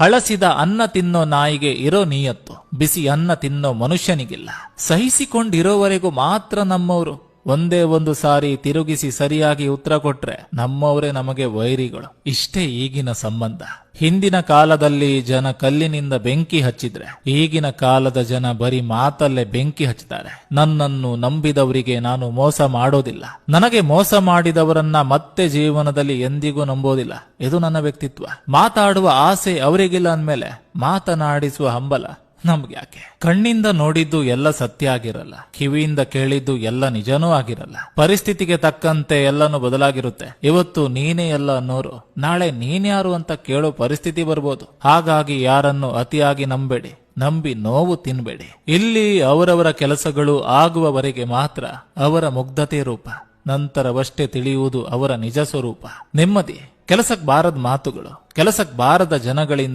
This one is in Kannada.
ಹಳಸಿದ ಅನ್ನ ತಿನ್ನೋ ನಾಯಿಗೆ ಇರೋ ನೀಯತ್ತು. ಬಿಸಿ ಅನ್ನ ತಿನ್ನೋ ಮನುಷ್ಯನಿಗಿಲ್ಲ. ಸಹಿಸಿಕೊಂಡಿರೋವರೆಗೂ ಮಾತ್ರ ನಮ್ಮವರು. ಒಂದೇ ಒಂದು ಸಾರಿ ತಿರುಗಿಸಿ ಸರಿಯಾಗಿ ಉತ್ತರ ಕೊಟ್ರೆ ನಮ್ಮವರೇ ನಮಗೆ ವೈರಿಗಳು. ಇಷ್ಟೇ ಈಗಿನ ಸಂಬಂಧ. ಹಿಂದಿನ ಕಾಲದಲ್ಲಿ ಜನ ಕಲ್ಲಿನಿಂದ ಬೆಂಕಿ ಹಚ್ಚಿದ್ರೆ, ಈಗಿನ ಕಾಲದ ಜನ ಬರೀ ಮಾತಲ್ಲೇ ಬೆಂಕಿ ಹಚ್ತಾರೆ ನನ್ನನ್ನು ನಂಬಿದವರಿಗೆ ನಾನು ಮೋಸ ಮಾಡೋದಿಲ್ಲ. ನನಗೆ ಮೋಸ ಮಾಡಿದವರನ್ನ ಮತ್ತೆ ಜೀವನದಲ್ಲಿ ಎಂದಿಗೂ ನಂಬೋದಿಲ್ಲ. ಇದು ನನ್ನ ವ್ಯಕ್ತಿತ್ವ. ಮಾತಾಡುವ ಆಸೆ ಅವರಿಗಿಲ್ಲ ಅಂದ್ಮೇಲೆ ಮಾತನಾಡಿಸುವ ಹಂಬಲ. ನಮ್ಗೆ ಯಾಕೆ? ಕಣ್ಣಿಂದ ನೋಡಿದ್ದು ಎಲ್ಲ ಸತ್ಯ ಆಗಿರಲ್ಲ, ಕಿವಿಯಿಂದ ಕೇಳಿದ್ದು ಎಲ್ಲ ನಿಜನೂ ಆಗಿರಲ್ಲ. ಪರಿಸ್ಥಿತಿಗೆ ತಕ್ಕಂತೆ ಎಲ್ಲನೂ ಬದಲಾಗಿರುತ್ತೆ. ಇವತ್ತು ನೀನೇ ಎಲ್ಲ ಅನ್ನೋರು, ನಾಳೆ ನೀನ್ಯಾರು ಅಂತ ಕೇಳೋ ಪರಿಸ್ಥಿತಿ ಬರ್ಬೋದು. ಹಾಗಾಗಿ ಯಾರನ್ನು ಅತಿಯಾಗಿ ನಂಬೇಡಿ, ನಂಬಿ ನೋವು ತಿನ್ಬೇಡಿ. ಇಲ್ಲಿ ಅವರವರ ಕೆಲಸಗಳು ಆಗುವವರೆಗೆ ಮಾತ್ರ ಅವರ ಮುಗ್ಧತೆ ರೂಪ, ನಂತರವಷ್ಟೇ ತಿಳಿಯುವುದು ಅವರ ನಿಜ ಸ್ವರೂಪ. ನೆಮ್ಮದಿ, ಕೆಲಸಕ್ಕೆ ಬಾರದ ಮಾತುಗಳು, ಕೆಲಸಕ್ಕೆ ಬಾರದ ಜನಗಳಿಂದ